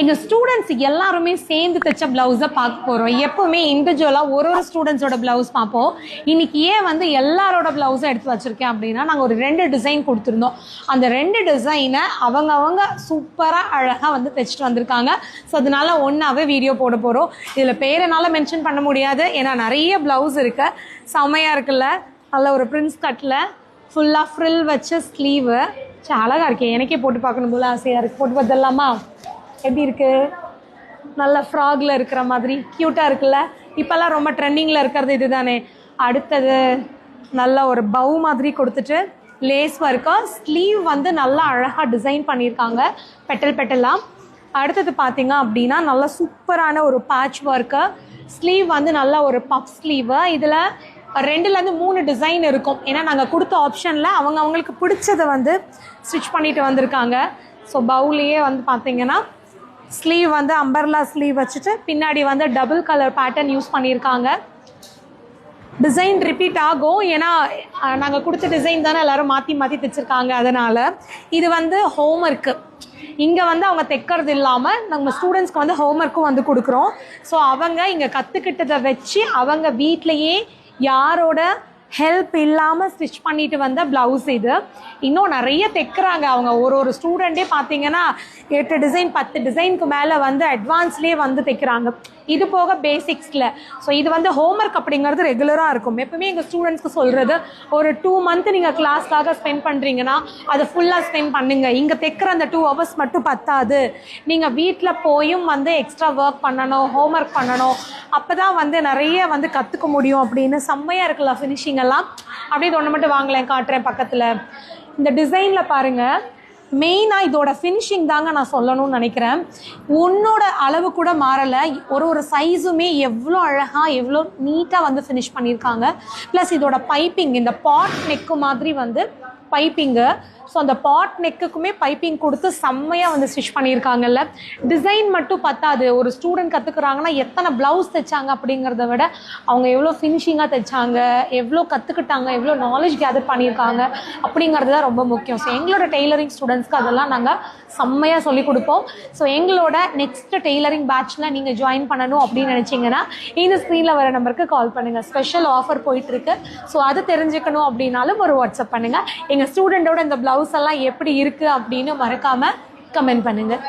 எங்கள் ஸ்டூடெண்ட்ஸ் எல்லாருமே சேர்ந்து தைச்ச ப்ளவுஸை பார்க்க போகிறோம் எப்போவுமே இண்டிவிஜுவலாக ஒரு ஒரு ஸ்டூடெண்ட்ஸோட ப்ளவுஸ் பார்ப்போம். இன்னைக்கு ஏன் வந்து எல்லாரோட ப்ளவுஸும் எடுத்து வச்சுருக்கேன் அப்படின்னா நாங்கள் ஒரு ரெண்டு டிசைன் கொடுத்துருந்தோம். அந்த ரெண்டு டிசைனை அவங்க அவங்க சூப்பராக அழகாக வந்து தைச்சிட்டு வந்திருக்காங்க. ஸோ அதனால ஒன்றாவே வீடியோ போட போகிறோம் இதில் பேரெனால மென்ஷன் பண்ண முடியாது. ஏன்னா நிறைய ப்ளவுஸ் இருக்கு. செமையாக இருக்குல்ல? நல்ல ஒரு பிரின்ஸ் கட்டில் ஃபுல்லாக ஃப்ரில் வச்ச ஸ்லீவு சே அழகாக இருக்கே. எனக்கே போட்டு பார்க்கணும் போல ஆசையாக இருக்குது போட்டு பார்த்துடலாமா? எப்படி இருக்கு? நல்ல ஃப்ராக்ல இருக்கிற மாதிரி க்யூட்டாக இருக்குல்ல? இப்போல்லாம் ரொம்ப ட்ரெண்டிங்கில் இருக்கிறது இதுதானே. அடுத்தது நல்ல ஒரு பவு மாதிரி கொடுத்துட்டு லேஸ் ஒர்க்கா ஸ்லீவ் வந்து நல்லா அழகாக டிசைன் பண்ணியிருக்காங்க. பெட்டல் பெட்டலாக அடுத்தது பார்த்தீங்க அப்படின்னா நல்லா சூப்பரான ஒரு பேட்ச் ஒர்க்கு ஸ்லீவ் வந்து நல்லா ஒரு பஃப் ஸ்லீவு இதில் ரெண்டுலேருந்து மூணு டிசைன் இருக்கும். ஏன்னா நாங்கள் கொடுத்த ஆப்ஷனில் அவங்க அவங்களுக்கு பிடிச்சதை வந்து ஸ்டிச் பண்ணிட்டு வந்திருக்காங்க. ஸோ பவுலையே வந்து பார்த்தீங்கன்னா ஸ்லீவ் வந்து அம்பர்லா ஸ்லீவ் வச்சுட்டு பின்னாடி வந்து டபுள் கலர் பேட்டர்ன் யூஸ் பண்ணியிருக்காங்க. டிசைன் ரிப்பீட் ஆகும். ஏன்னா நாங்கள் கொடுத்த டிசைன் தானே எல்லாரும் மாற்றி மாற்றி தைச்சிருக்காங்க. அதனால் இது வந்து ஹோம் ஒர்க்கு இங்கே வந்து அவங்க தைக்கிறது இல்லாமல் நம்ம ஸ்டூடெண்ட்ஸ்க்கு வந்து ஹோம் ஒர்க்கும் வந்து கொடுக்குறோம். ஸோ அவங்க இங்கே கற்றுக்கிட்டதை வச்சு அவங்க வீட்லேயே யாரோட ஹெல்ப் இல்லாமல் ஸ்டிச் பண்ணிட்டு வந்த ப்ளவுஸ் இது. இன்னும் நிறைய தைக்கிறாங்க அவங்க. ஒரு ஒரு ஸ்டூடெண்ட்டே பார்த்தீங்கன்னா எட்டு டிசைன் பத்து டிசைனுக்கு மேலே வந்து அட்வான்ஸ்லேயே வந்து தைக்கிறாங்க. இது போக பேசிக்ஸில் ஸோ இது வந்து ஹோம்ஒர்க் அப்படிங்கிறது ரெகுலராக இருக்கும். எப்பவுமே எங்கள் ஸ்டூடெண்ட்ஸ்க்கு சொல்கிறது ஒரு டூ மந்த் நீங்கள் கிளாஸ்க்காக ஸ்பெண்ட் பண்ணுறீங்கன்னா அதை ஃபுல்லாக ஸ்பெண்ட் பண்ணுங்கள் இங்கே தைக்கிற அந்த டூ ஹவர்ஸ் மட்டும் பத்தாது. நீங்கள் வீட்டில் போயும் வந்து எக்ஸ்ட்ரா ஒர்க் பண்ணணும் ஹோம்ஒர்க் பண்ணணும். அப்போ தான் வந்து நிறைய வந்து கற்றுக்க முடியும் அப்படின்னு செம்மையாக இருக்குல்ல ஃபினிஷிங் எல்லாம். அப்படியே இது ஒன்று மட்டும் வாங்கலேன் காட்டுறேன் பக்கத்தில். இந்த டிசைனில் பாருங்கள் மெயினாக இதோட ஃபினிஷிங் தாங்க நான் சொல்லணும்னு நினைக்கிறேன். உன்னோட அளவு கூட மாறலை. ஒரு ஒரு சைஸுமே எவ்வளோ அழகாக எவ்வளோ நீட்டாக வந்து ஃபினிஷ் பண்ணியிருக்காங்க. ப்ளஸ் இதோட பைப்பிங் இந்த பாட் நெக்கு மாதிரி வந்து பைப்பிங்கு ஸோ அந்த பாட் நெக்குக்குமே பைப்பிங் கொடுத்து செம்மையாக வந்து ஸ்டிச் பண்ணியிருக்காங்கல்ல. டிசைன் மட்டும் பத்தாது. ஒரு ஸ்டூடெண்ட் கற்றுக்குறாங்கன்னா எத்தனை ப்ளவுஸ் தைச்சாங்க அப்படிங்கிறத விட அவங்க எவ்வளோ ஃபினிஷிங்காக தைச்சாங்க எவ்வளோ கற்றுக்கிட்டாங்க எவ்வளோ நாலேஜ் கேதர் பண்ணியிருக்காங்க அப்படிங்கிறது தான் ரொம்ப முக்கியம். ஸோ எங்களோட டெய்லரிங் ஸ்டூடெண்ட்ஸ்க்கு அதெல்லாம் நாங்கள் செம்மையாக சொல்லிக் கொடுப்போம். ஸோ எங்களோட நெக்ஸ்ட் டெய்லரிங் பேட்ச்சில் நீங்கள் ஜாயின் பண்ணணும் அப்படின்னு நினச்சிங்கன்னா இந்த ஸ்க்ரீனில் வர நம்பருக்கு கால் பண்ணுங்கள் ஸ்பெஷல் ஆஃபர் போயிட்டுருக்கு ஸோ அது தெரிஞ்சுக்கணும் அப்படின்னாலும் ஒரு வாட்ஸ்அப் பண்ணுங்கள் எங்கள் ஸ்டூடெண்ட்டோட இந்த ப்ளவுஸ் எல்லாம் எப்படி இருக்குது அப்படின்னு மறக்காமல் கமெண்ட் பண்ணுங்கள்